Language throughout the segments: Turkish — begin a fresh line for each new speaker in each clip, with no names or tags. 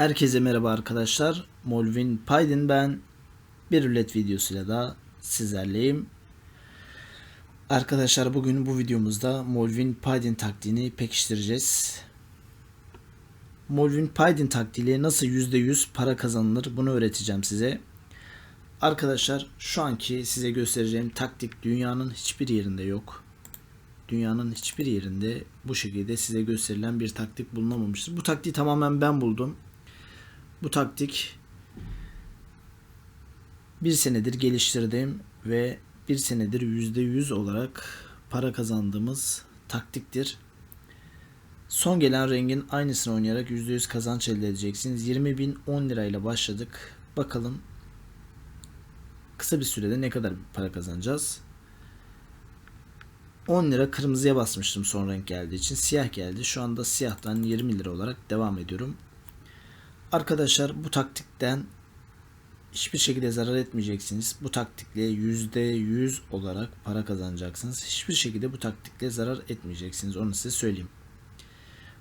Herkese merhaba arkadaşlar. Molvin Paydin ben. Bir rulet videosuyla da sizlerleyim. Arkadaşlar bugün bu videomuzda Molvin Paydin taktiğini pekiştireceğiz. Molvin Paydin taktiğiyle nasıl %100 para kazanılır bunu öğreteceğim size. Arkadaşlar şu anki size göstereceğim taktik dünyanın hiçbir yerinde yok. Dünyanın hiçbir yerinde bu şekilde size gösterilen bir taktik bulunamamıştır. Bu taktiği tamamen ben buldum. Bu taktik bir senedir geliştirdim ve bir senedir %100 olarak para kazandığımız taktiktir. Son gelen rengin aynısını oynayarak %100 kazanç elde edeceksiniz. 20.010 lirayla başladık. Bakalım kısa bir sürede ne kadar para kazanacağız. 10 lira kırmızıya basmıştım son renk geldiği için. Siyah geldi. Şu anda siyahtan 20 lira olarak devam ediyorum. Arkadaşlar bu taktikten hiçbir şekilde zarar etmeyeceksiniz. Bu taktikle %100 olarak para kazanacaksınız. Hiçbir şekilde bu taktikle zarar etmeyeceksiniz. Onu size söyleyeyim.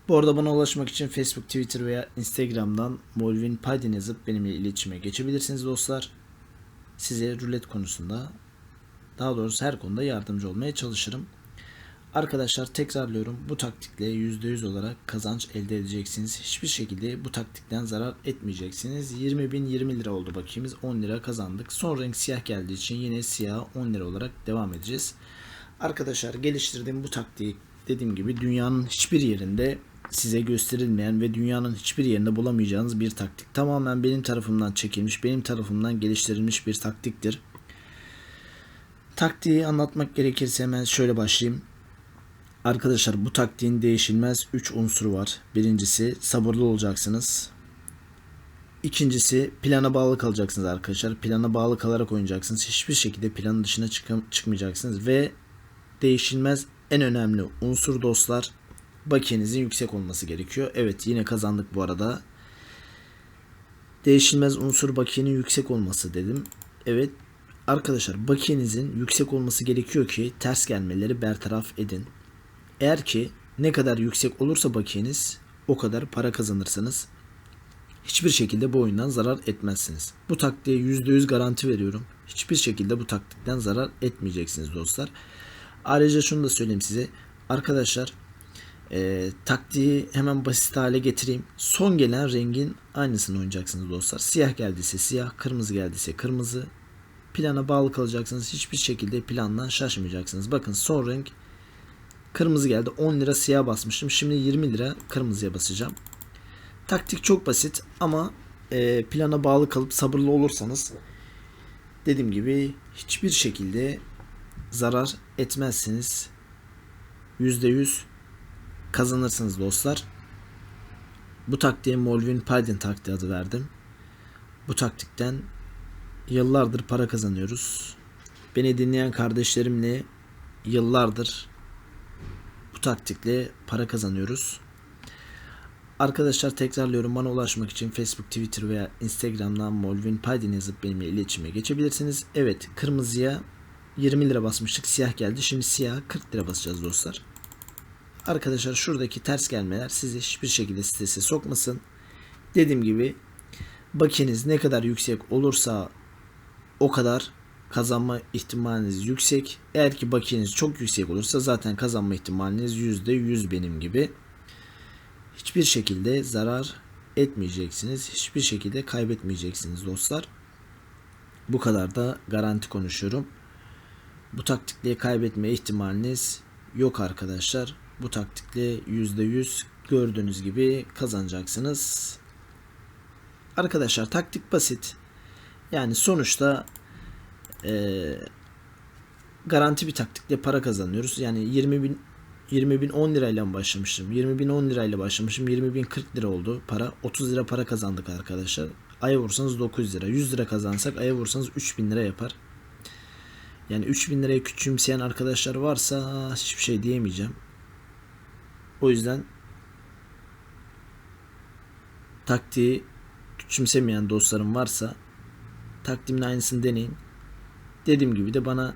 Bu arada bana ulaşmak için Facebook, Twitter veya Instagram'dan Molvin Paydin yazıp benimle iletişime geçebilirsiniz dostlar. Size rulet konusunda daha doğrusu her konuda yardımcı olmaya çalışırım. Arkadaşlar tekrarlıyorum bu taktikle %100 olarak kazanç elde edeceksiniz. Hiçbir şekilde bu taktikten zarar etmeyeceksiniz. 20.000 20 lira oldu bakiyemiz 10 lira kazandık. Son renk siyah geldiği için yine siyah 10 lira olarak devam edeceğiz. Arkadaşlar geliştirdiğim bu taktiği dediğim gibi dünyanın hiçbir yerinde size gösterilmeyen ve dünyanın hiçbir yerinde bulamayacağınız bir taktik. Tamamen benim tarafımdan çekilmiş, benim tarafımdan geliştirilmiş bir taktiktir. Taktiği anlatmak gerekirse hemen şöyle başlayayım. Arkadaşlar bu taktiğin değişilmez 3 unsuru var. Birincisi sabırlı olacaksınız. İkincisi plana bağlı kalacaksınız arkadaşlar. Plana bağlı kalarak oynayacaksınız. Hiçbir şekilde planın dışına çık- çıkmayacaksınız. Ve değişilmez en önemli unsur dostlar bakiyenizin yüksek olması gerekiyor. Evet yine kazandık bu arada. Değişilmez unsur bakiyenin yüksek olması dedim. Evet arkadaşlar bakiyenizin yüksek olması gerekiyor ki ters gelmeleri bertaraf edin. Eğer ki ne kadar yüksek olursa bakiyeniz o kadar para kazanırsanız hiçbir şekilde bu oyundan zarar etmezsiniz. Bu taktiğe %100 garanti veriyorum. Hiçbir şekilde bu taktikten zarar etmeyeceksiniz dostlar. Ayrıca şunu da söyleyeyim size. Arkadaşlar e, taktiği hemen basit hale getireyim. Son gelen rengin aynısını oynayacaksınız dostlar. Siyah geldiyse siyah, kırmızı geldiyse kırmızı. Plana bağlı kalacaksınız. Hiçbir şekilde plandan şaşmayacaksınız. Bakın son renk Kırmızı geldi. 10 lira siyah basmıştım. Şimdi 20 lira kırmızıya basacağım. Taktik çok basit ama e, plana bağlı kalıp sabırlı olursanız dediğim gibi hiçbir şekilde zarar etmezsiniz. %100 kazanırsınız dostlar. Bu taktiğe Molvin Paydin taktiği adı verdim. Bu taktikten yıllardır para kazanıyoruz. Beni dinleyen kardeşlerimle yıllardır bu taktikle para kazanıyoruz. Arkadaşlar tekrarlıyorum bana ulaşmak için Facebook, Twitter veya Instagram'dan Molvin Paydin yazıp benimle iletişime geçebilirsiniz. Evet kırmızıya 20 lira basmıştık siyah geldi. Şimdi siyah 40 lira basacağız dostlar. Arkadaşlar şuradaki ters gelmeler sizi hiçbir şekilde strese sokmasın. Dediğim gibi bakiyeniz ne kadar yüksek olursa o kadar kazanma ihtimaliniz yüksek. Eğer ki bakiyeniz çok yüksek olursa zaten kazanma ihtimaliniz %100 benim gibi. Hiçbir şekilde zarar etmeyeceksiniz. Hiçbir şekilde kaybetmeyeceksiniz dostlar. Bu kadar da garanti konuşuyorum. Bu taktikle kaybetme ihtimaliniz yok arkadaşlar. Bu taktikle %100 gördüğünüz gibi kazanacaksınız. Arkadaşlar taktik basit. Yani sonuçta e, garanti bir taktikle para kazanıyoruz. Yani 20 bin 20 bin 10 lirayla mı başlamıştım? 20 bin 10 lirayla başlamışım. 20 bin 40 lira oldu para. 30 lira para kazandık arkadaşlar. Aya vursanız 900 lira. 100 lira kazansak aya vursanız 3000 lira yapar. Yani 3000 liraya küçümseyen arkadaşlar varsa hiçbir şey diyemeyeceğim. O yüzden taktiği küçümsemeyen dostlarım varsa taktiğimin aynısını deneyin. Dediğim gibi de bana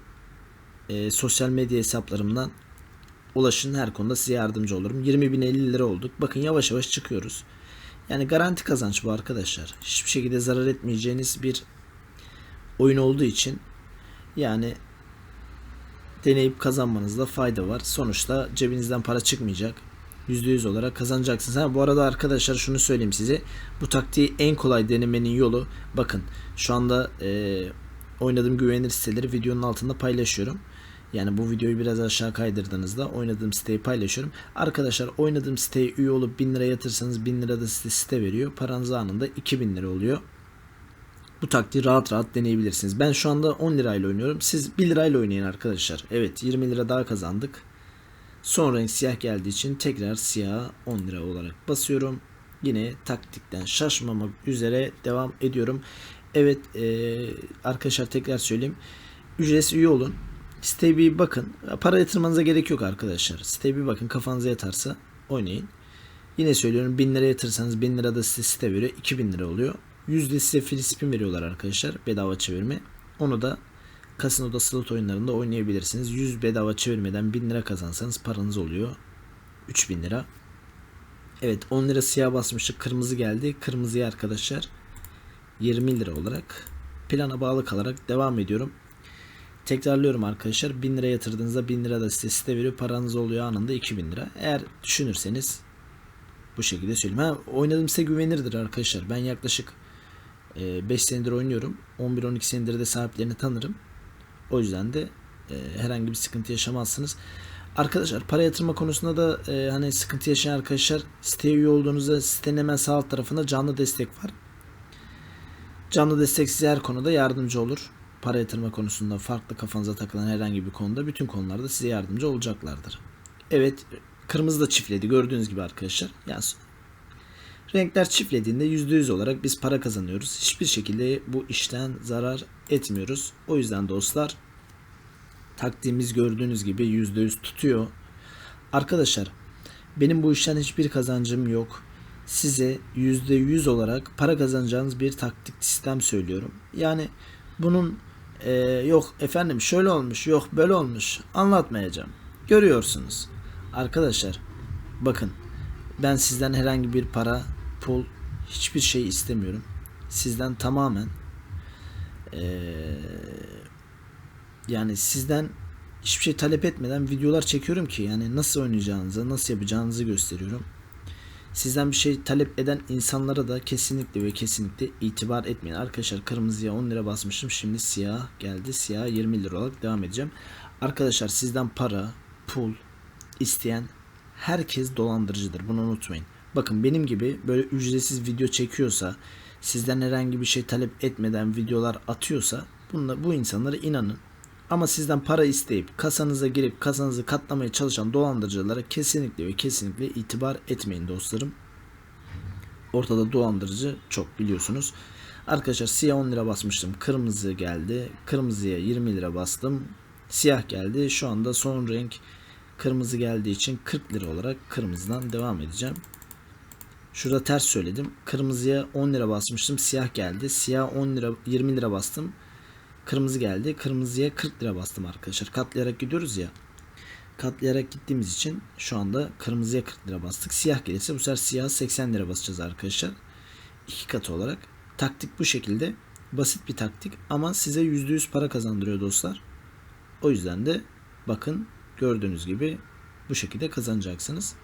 e, sosyal medya hesaplarımdan ulaşın her konuda size yardımcı olurum. 20.050 lira olduk. Bakın yavaş yavaş çıkıyoruz. Yani garanti kazanç bu arkadaşlar. Hiçbir şekilde zarar etmeyeceğiniz bir oyun olduğu için yani deneyip kazanmanızda fayda var. Sonuçta cebinizden para çıkmayacak. %100 olarak kazanacaksınız. Ha, bu arada arkadaşlar şunu söyleyeyim size. Bu taktiği en kolay denemenin yolu bakın şu anda e, oynadığım güvenilir siteleri videonun altında paylaşıyorum. Yani bu videoyu biraz aşağı kaydırdığınızda oynadığım siteyi paylaşıyorum. Arkadaşlar oynadığım siteye üye olup 1000 lira yatırsanız 1000 lira da size site veriyor. Paranız anında 2000 lira oluyor. Bu taktiği rahat rahat deneyebilirsiniz. Ben şu anda 10 lirayla oynuyorum. Siz 1 lirayla oynayın arkadaşlar. Evet 20 lira daha kazandık. Son renk siyah geldiği için tekrar siyah 10 lira olarak basıyorum. Yine taktikten şaşmamak üzere devam ediyorum. Evet e, arkadaşlar tekrar söyleyeyim. Ücretsiz üye olun. Siteye bir bakın. Para yatırmanıza gerek yok arkadaşlar. Siteye bir bakın kafanıza yatarsa oynayın. Yine söylüyorum 1000 lira yatırırsanız 1000 lira da size site veriyor. 2000 lira oluyor. Yüzde size free spin veriyorlar arkadaşlar. Bedava çevirme. Onu da kasinoda slot oyunlarında oynayabilirsiniz. 100 bedava çevirmeden 1000 lira kazansanız paranız oluyor. 3000 lira. Evet 10 lira siyah basmıştık. Kırmızı geldi. Kırmızıya arkadaşlar 20 lira olarak plana bağlı kalarak devam ediyorum. Tekrarlıyorum arkadaşlar. 1000 lira yatırdığınızda 1000 lira da size site veriyor. Paranız oluyor anında 2000 lira. Eğer düşünürseniz bu şekilde söyleyeyim. Ha, oynadığım size güvenirdir arkadaşlar. Ben yaklaşık 5 senedir oynuyorum. 11-12 senedir de sahiplerini tanırım. O yüzden de e, herhangi bir sıkıntı yaşamazsınız. Arkadaşlar para yatırma konusunda da e, hani sıkıntı yaşayan arkadaşlar siteye üye olduğunuzda sitenin hemen sağ alt tarafında canlı destek var. Canlı destek size her konuda yardımcı olur. Para yatırma konusunda farklı kafanıza takılan herhangi bir konuda bütün konularda size yardımcı olacaklardır. Evet kırmızı da çiftledi gördüğünüz gibi arkadaşlar. Yani renkler çiftlediğinde %100 olarak biz para kazanıyoruz. Hiçbir şekilde bu işten zarar etmiyoruz. O yüzden dostlar taktiğimiz gördüğünüz gibi %100 tutuyor. Arkadaşlar benim bu işten hiçbir kazancım yok. Size %100 olarak para kazanacağınız bir taktik sistem söylüyorum. Yani bunun e, yok efendim şöyle olmuş yok böyle olmuş anlatmayacağım. Görüyorsunuz. Arkadaşlar bakın ben sizden herhangi bir para, pul hiçbir şey istemiyorum. Sizden tamamen eee yani sizden hiçbir şey talep etmeden videolar çekiyorum ki yani nasıl oynayacağınızı, nasıl yapacağınızı gösteriyorum. Sizden bir şey talep eden insanlara da kesinlikle ve kesinlikle itibar etmeyin. Arkadaşlar kırmızıya 10 lira basmıştım. Şimdi siyah geldi. Siyah 20 lira olarak devam edeceğim. Arkadaşlar sizden para, pul isteyen herkes dolandırıcıdır. Bunu unutmayın. Bakın benim gibi böyle ücretsiz video çekiyorsa, sizden herhangi bir şey talep etmeden videolar atıyorsa bunlar, bu insanlara inanın. Ama sizden para isteyip kasanıza girip kasanızı katlamaya çalışan dolandırıcılara kesinlikle ve kesinlikle itibar etmeyin dostlarım. Ortada dolandırıcı çok biliyorsunuz. Arkadaşlar siyah 10 lira basmıştım. Kırmızı geldi. Kırmızıya 20 lira bastım. Siyah geldi. Şu anda son renk kırmızı geldiği için 40 lira olarak kırmızıdan devam edeceğim. Şurada ters söyledim. Kırmızıya 10 lira basmıştım. Siyah geldi. Siyah 10 lira 20 lira bastım. Kırmızı geldi. Kırmızıya 40 lira bastım arkadaşlar. Katlayarak gidiyoruz ya. Katlayarak gittiğimiz için şu anda kırmızıya 40 lira bastık. Siyah gelirse bu sefer siyah 80 lira basacağız arkadaşlar. İki katı olarak. Taktik bu şekilde. Basit bir taktik ama size %100 para kazandırıyor dostlar. O yüzden de bakın gördüğünüz gibi bu şekilde kazanacaksınız.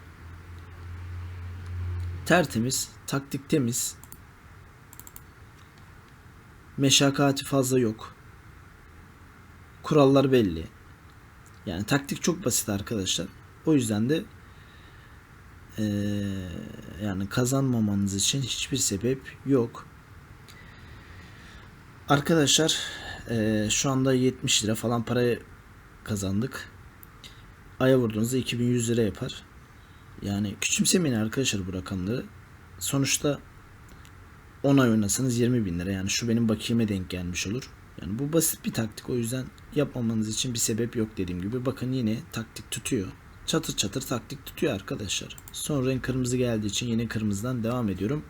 Tertemiz, taktik temiz. Meşakkati fazla yok. Kurallar belli. Yani taktik çok basit arkadaşlar. O yüzden de ee, yani kazanmamanız için hiçbir sebep yok. Arkadaşlar ee, şu anda 70 lira falan para kazandık. Aya vurduğunuzda 2100 lira yapar. Yani küçümsemeyin arkadaşlar bu rakamları. Sonuçta 10 ay oynasanız 20 bin lira. Yani şu benim bakiyeme denk gelmiş olur. Yani bu basit bir taktik. O yüzden yapmamanız için bir sebep yok dediğim gibi. Bakın yine taktik tutuyor. Çatır çatır taktik tutuyor arkadaşlar. Son renk kırmızı geldiği için yine kırmızıdan devam ediyorum.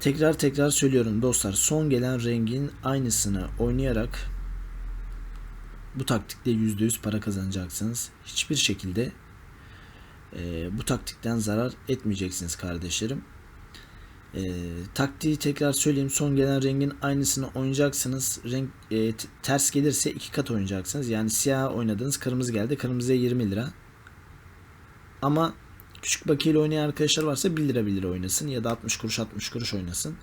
Tekrar tekrar söylüyorum dostlar. Son gelen rengin aynısını oynayarak bu taktikle %100 para kazanacaksınız. Hiçbir şekilde e, bu taktikten zarar etmeyeceksiniz kardeşlerim. Ee, taktiği tekrar söyleyeyim. Son gelen rengin aynısını oynayacaksınız. Renk e, ters gelirse iki kat oynayacaksınız. Yani siyah oynadınız, kırmızı geldi. Kırmızıya 20 lira. Ama küçük bakiyeyle oynayan arkadaşlar varsa 1 lira 1 lira oynasın ya da 60 kuruş 60 kuruş oynasın.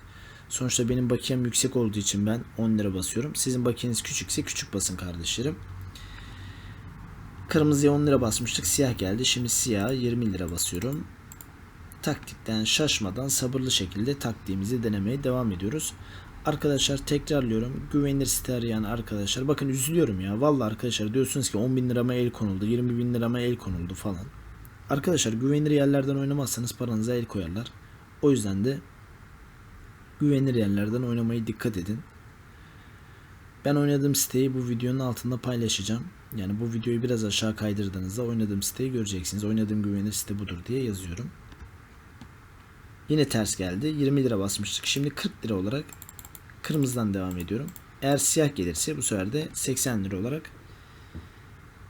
Sonuçta benim bakiyem yüksek olduğu için ben 10 lira basıyorum. Sizin bakiyeniz küçükse küçük basın kardeşlerim. Kırmızıya 10 lira basmıştık. Siyah geldi. Şimdi siyah 20 lira basıyorum. Taktikten şaşmadan sabırlı şekilde taktiğimizi denemeye devam ediyoruz. Arkadaşlar tekrarlıyorum. Güvenilir site arayan arkadaşlar. Bakın üzülüyorum ya. Vallahi arkadaşlar diyorsunuz ki 10 bin lirama el konuldu. 20 bin lirama el konuldu falan. Arkadaşlar güvenilir yerlerden oynamazsanız paranıza el koyarlar. O yüzden de güvenilir yerlerden oynamaya dikkat edin. Ben oynadığım siteyi bu videonun altında paylaşacağım. Yani bu videoyu biraz aşağı kaydırdığınızda oynadığım siteyi göreceksiniz. Oynadığım güvenilir site budur diye yazıyorum. Yine ters geldi. 20 lira basmıştık. Şimdi 40 lira olarak kırmızıdan devam ediyorum. Eğer siyah gelirse bu sefer de 80 lira olarak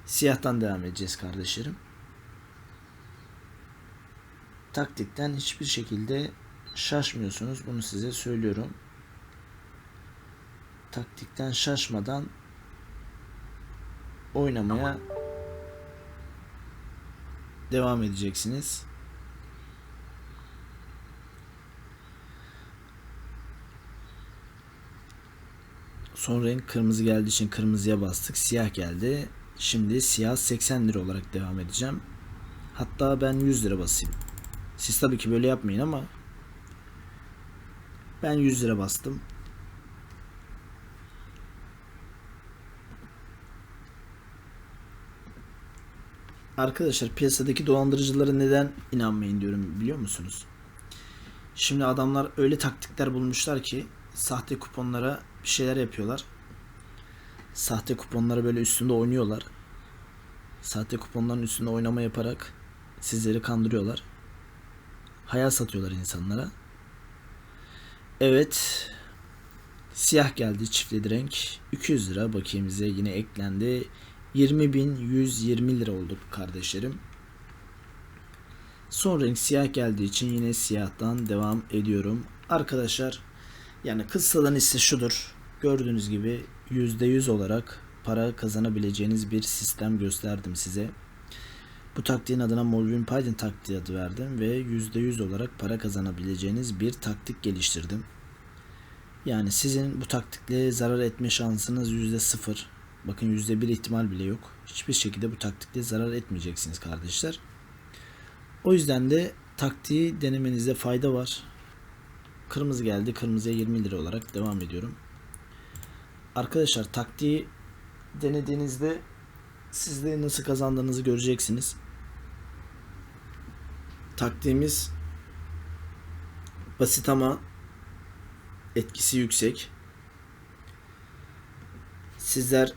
siyahtan devam edeceğiz kardeşlerim. Taktikten hiçbir şekilde şaşmıyorsunuz. Bunu size söylüyorum. Taktikten şaşmadan oynamaya devam edeceksiniz. Son renk kırmızı geldiği için kırmızıya bastık. Siyah geldi. Şimdi siyah 80 lira olarak devam edeceğim. Hatta ben 100 lira basayım. Siz tabii ki böyle yapmayın ama ben 100 lira bastım. Arkadaşlar piyasadaki dolandırıcılara neden inanmayın diyorum biliyor musunuz? Şimdi adamlar öyle taktikler bulmuşlar ki sahte kuponlara bir şeyler yapıyorlar. Sahte kuponlara böyle üstünde oynuyorlar. Sahte kuponların üstünde oynama yaparak sizleri kandırıyorlar. Hayal satıyorlar insanlara. Evet. Siyah geldi çiftli renk. 200 lira bakiyemize yine eklendi. 20.120 lira olduk kardeşlerim. Son renk siyah geldiği için yine siyahtan devam ediyorum. Arkadaşlar yani kıssadan ise şudur. Gördüğünüz gibi %100 olarak para kazanabileceğiniz bir sistem gösterdim size. Bu taktiğin adına Molvin Python taktiği adı verdim ve %100 olarak para kazanabileceğiniz bir taktik geliştirdim. Yani sizin bu taktikle zarar etme şansınız %0. Bakın %1 ihtimal bile yok. Hiçbir şekilde bu taktikle zarar etmeyeceksiniz kardeşler. O yüzden de taktiği denemenizde fayda var. Kırmızı geldi. Kırmızıya 20 lira olarak devam ediyorum. Arkadaşlar taktiği denediğinizde siz de nasıl kazandığınızı göreceksiniz. Taktiğimiz basit ama etkisi yüksek. Sizler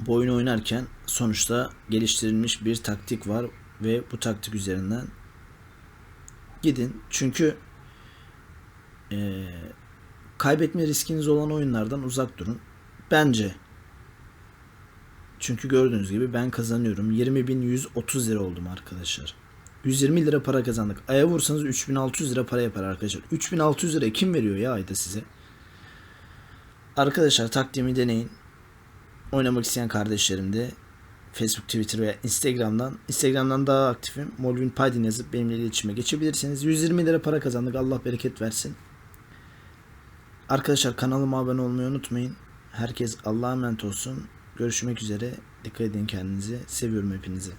bu oynarken sonuçta geliştirilmiş bir taktik var ve bu taktik üzerinden gidin. Çünkü eee, kaybetme riskiniz olan oyunlardan uzak durun. Bence çünkü gördüğünüz gibi ben kazanıyorum. 20.130 lira oldum arkadaşlar. 120 lira para kazandık. Aya vursanız 3600 lira para yapar arkadaşlar. 3600 lira kim veriyor ya ayda size? Arkadaşlar taktiğimi deneyin. Oynamak isteyen kardeşlerim de Facebook, Twitter veya Instagram'dan Instagram'dan daha aktifim. Molvin Paydin yazıp benimle iletişime geçebilirsiniz. 120 lira para kazandık. Allah bereket versin. Arkadaşlar kanalıma abone olmayı unutmayın. Herkes Allah'a emanet olsun. Görüşmek üzere. Dikkat edin kendinize. Seviyorum hepinizi.